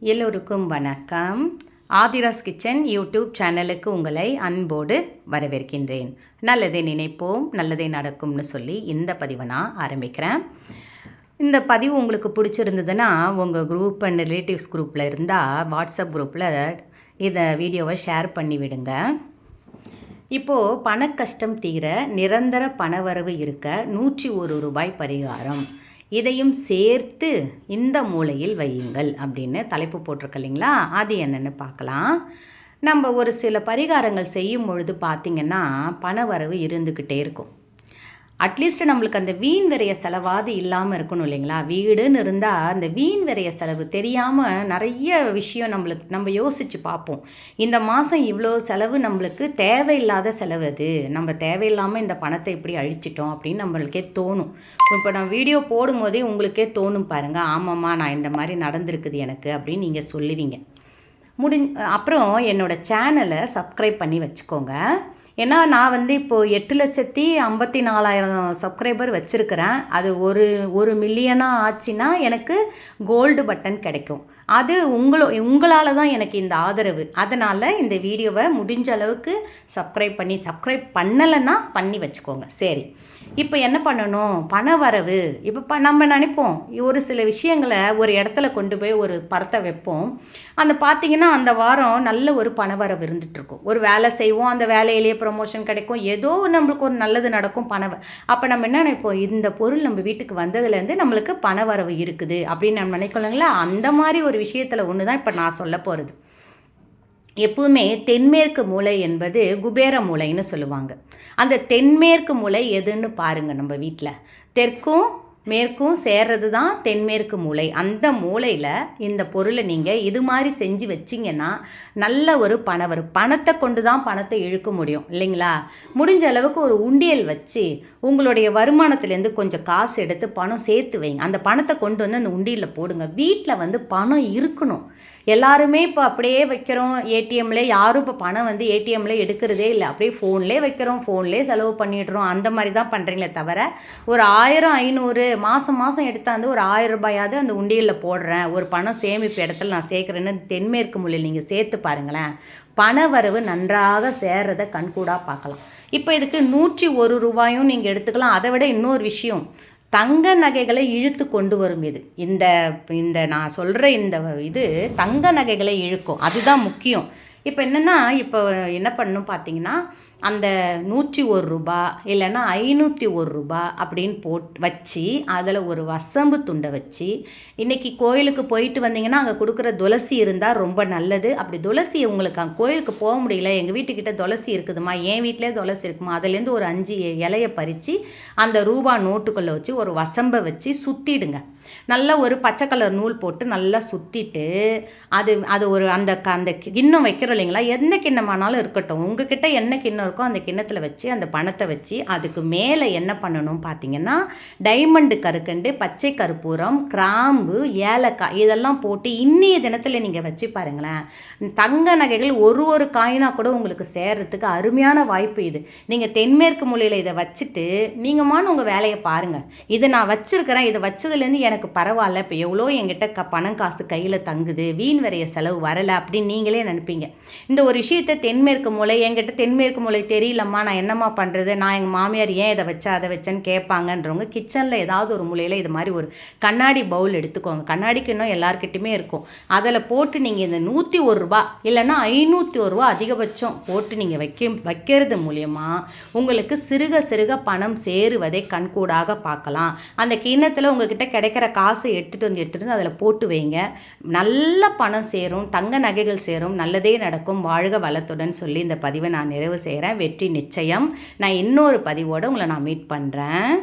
எல்லோருக்கும் வணக்கம். Aadhira's kitchen YouTube சேனலுக்கு உங்களை அன்போடு வரவேற்கின்றேன். நல்லதை நினைப்போம் நல்லதே நடக்கும்னு சொல்லி இந்த பதிவை நான் ஆரம்பிக்கிறேன். இந்த பதிவு உங்களுக்கு பிடிச்சிருந்ததுன்னா உங்கள் குரூப் அண்ட் ரிலேட்டிவ்ஸ் குரூப்பில் இருந்தால் வாட்ஸ்அப் குரூப்பில் இதை வீடியோவை ஷேர் பண்ணி விடுங்க. இப்போது பணக்கஷ்டம் தீர நிரந்தர பணவரவு இருக்க நூற்றி ஒரு ரூபாய் பரிகாரம். இதையும் சேர்த்து இந்த மூலையில் வையுங்கள் அப்படின்னு தலைப்பு போட்டிருக்கு இல்லைங்களா? அது என்னென்னு பார்க்கலாம். நம்ம ஒரு சில பரிகாரங்கள் செய்யும் பொழுது பார்த்திங்கன்னா பணவரவு இருந்துக்கிட்டே இருக்கும். அட்லீஸ்ட் நம்மளுக்கு அந்த வீண் விரைய செலவாது இல்லாமல் இருக்கணும் இல்லைங்களா? வீடுன்னு இருந்தால் அந்த வீண் விரைய செலவு தெரியாமல் நிறைய விஷயம் நம்மளுக்கு நம்ம யோசித்து பார்ப்போம். இந்த மாதம் இவ்வளோ செலவு நம்மளுக்கு தேவையில்லாத செலவு அது. நம்ம தேவையில்லாமல் இந்த பணத்தை இப்படி அழிச்சிட்டோம் அப்படின்னு நம்மளுக்கே தோணும். இப்போ நான் வீடியோ போடும்போதே உங்களுக்கே தோணும் பாருங்கள் ஆமாம்மா நான் இந்த மாதிரி நடந்திருக்குது எனக்கு அப்படின்னு நீங்கள் சொல்லுவீங்க. முடி அப்புறம் என்னோடய சேனலை சப்ஸ்கிரைப் பண்ணி வச்சுக்கோங்க. ஏன்னா நான் வந்து இப்போது எட்டு லட்சத்தி ஐம்பத்தி நாலாயிரம் சப்ஸ்கிரைபர் வச்சுருக்கிறேன். அது ஒரு ஒரு மில்லியனாக ஆச்சுன்னா எனக்கு கோல்டு பட்டன் கிடைக்கும். அது உங்களோ உங்களால் தான் எனக்கு இந்த ஆதரவு. அதனால் இந்த வீடியோவை முடிஞ்ச அளவுக்கு சப்ஸ்கிரைப் பண்ணி சப்ஸ்கிரைப் பண்ணலைன்னா பண்ணி வச்சுக்கோங்க. சரி. இப்போ என்ன பண்ணணும்? பண வரவு. இப்போ ப நம்ம நினைப்போம் ஒரு சில விஷயங்களை ஒரு இடத்துல கொண்டு போய் ஒரு படத்தை வைப்போம். அந்த பார்த்திங்கன்னா அந்த வாரம் நல்ல ஒரு பண வரவு இருந்துகிட்ருக்கும் ஒரு வேலை செய்வோம் அந்த வேலையிலேயே ப்ரொமோஷன் கிடைக்கும். ஏதோ நம்மளுக்கு ஒரு நல்லது நடக்கும் பணவை அப்போ நம்ம என்ன நினைப்போம் இந்த பொருள் நம்ம வீட்டுக்கு வந்ததுலேருந்து நம்மளுக்கு பண வரவு இருக்குது அப்படின்னு நம்ம நினைக்கலங்களா அந்த மாதிரி ஒரு விஷயத்தில் ஒன்று தான் இப்போ நான் சொல்ல போகிறது எப்பவுமே தென்மேற்கு மூலை என்பது குபேர மூலைன்னு சொல்லுவாங்க. அந்த தென்மேற்கு மூலை எதுன்னு பாருங்கள் நம்ம வீட்டில் தெற்கும் மேற்கும் சேர்றது தான் தென்மேற்கு மூளை. அந்த மூளையில் இந்த பொருளை நீங்கள் இது மாதிரி செஞ்சு வச்சிங்கன்னா நல்ல ஒரு பணவர் பணத்தை கொண்டு தான் பணத்தை இழுக்க முடியும் இல்லைங்களா? முடிஞ்ச அளவுக்கு ஒரு உண்டியல் வச்சு உங்களுடைய வருமானத்துலேருந்து கொஞ்சம் காசு எடுத்து பணம் சேர்த்து வைங்க. அந்த பணத்தை கொண்டு வந்து அந்த உண்டியலில் போடுங்க. வீட்டில் வந்து பணம் இருக்கணும். எல்லாருமே இப்போ அப்படியே வைக்கிறோம். ஏடிஎம்ல யாரும் இப்போ பணம் வந்து ஏடிஎம்ல எடுக்கிறதே இல்லை. அப்படியே ஃபோன்லேயே வைக்கிறோம். ஃபோன்லேயே செலவு பண்ணிடுறோம். அந்த மாதிரி தான் பண்ணுறீங்களே தவிர ஒரு ஆயிரம் ஐநூறு மாதம் மாதம் எடுத்தாந்து ஒரு ஆயிரம் ரூபாயாவது அந்த உண்டியலில் போடுறேன். ஒரு பணம் சேமிப்பு இடத்துல நான் சேர்க்குறேன்னு தென்மேற்கு மொழியில் நீங்கள் சேர்த்து பாருங்களேன். பண வரவு நன்றாக சேர்றத கண்கூடாக பார்க்கலாம். இப்போ இதுக்கு நூற்றி ஒரு ரூபாயும் நீங்கள் எடுத்துக்கலாம். அதை விட இன்னொரு விஷயம் தங்க நகைகளை இழுத்து கொண்டு வரும் இது. இந்த இந்த நான் சொல்கிற இந்த இது தங்க நகைகளை இழுக்கும். அதுதான் முக்கியம். இப்போ என்னென்னா இப்போ என்ன பண்ணணும் பார்த்தீங்கன்னா அந்த நூற்றி ஒரு ரூபா இல்லைன்னா ஐநூற்றி ஒரு ரூபா அப்படின்னு போட் வச்சு அதில் ஒரு வசம்பு துண்டை வச்சு இன்றைக்கி கோயிலுக்கு போயிட்டு வந்தீங்கன்னா அங்கே கொடுக்குற துளசி இருந்தால் ரொம்ப நல்லது. அப்படி துளசி உங்களுக்கு அங்கே கோயிலுக்கு போக முடியல எங்கள் வீட்டுக்கிட்ட துளசி இருக்குதுமா என் வீட்டிலே துளசி இருக்குமா அதுலேருந்து ஒரு அஞ்சு இலையை பறித்து அந்த ரூபா நோட்டுக்குள்ளே வச்சு ஒரு வசம்பை வச்சு சுற்றிடுங்க நல்லா ஒரு பச்சை கலர் நூல் போட்டு நல்லா சுற்றிட்டு அது அது ஒரு அந்த அந்த கிண்ணம் வைக்கிறோம் இல்லைங்களா எந்த கிண்ணமானாலும் இருக்கட்டும் உங்ககிட்ட என்ன கிண்ணம் இருக்கோ அந்த கிண்ணத்தில் வச்சு அந்த பணத்தை வச்சு அதுக்கு மேலே என்ன பண்ணணும் பார்த்தீங்கன்னா டைமண்டு கருக்கண்டு பச்சை கருப்பூரம் கிராம்பு ஏலக்காய் இதெல்லாம் போட்டு இன்னைய தினத்தில் நீங்கள் வச்சு பாருங்களேன். தங்க நகைகள் ஒரு ஒரு காயினாக கூட உங்களுக்கு சேர்றதுக்கு அருமையான வாய்ப்பு இது. நீங்கள் தென்மேற்கு மொழியில் இதை வச்சுட்டு நீங்கள்மான உங்கள் வேலையை பாருங்கள் இதை நான் வச்சுருக்கிறேன் இதை வச்சதுலேருந்து எனக்கு எனக்கு பரவாயில்ல இப்போ எவ்வளோ என்கிட்ட க பணம் காசு கையில் தங்குது வீண் வரைய செலவு வரலை அப்படின்னு நீங்களே நினைப்பீங்க. இந்த ஒரு விஷயத்தை தென்மேற்கு மூலை என்கிட்ட தென்மேற்கு மூலை தெரியலம்மா நான் என்னம்மா பண்ணுறது நான் எங்கள் மாமியார் ஏன் இதை வச்சா அதை வச்சேன்னு கேட்பாங்கன்றவங்க கிச்சனில் ஏதாவது ஒரு மூலையில் இது மாதிரி ஒரு கண்ணாடி பவுல் எடுத்துக்கோங்க. கண்ணாடிக்கு இன்னும் எல்லாருக்கிட்டையுமே இருக்கும். அதில் போட்டு நீங்கள் இந்த நூற்றி ஒரு ரூபா இல்லைன்னா ஐநூற்றி ஒரு ரூபா அதிகபட்சம் போட்டு நீங்கள் வைக்க வைக்கிறது மூலயமா உங்களுக்கு சிறுக சிறுக பணம் சேருவதை கண்கூடாக பார்க்கலாம். அந்த கிண்ணத்தில் உங்ககிட்ட கிடைக்கிற காசை எடுத்துகிட்டு வந்து எடுத்துகிட்டு வந்து அதில் போட்டு வைங்க. நல்ல பணம் சேரும் தங்க நகைகள் சேரும் நல்லதே நடக்கும். வாழ்க வளத்துடன் சொல்லி இந்த பதிவை நான் நிறைவு செய்கிறேன். வெற்றி நிச்சயம். நான் இன்னொரு பதிவோடு உங்களை நான் மீட் பண்ணுறேன்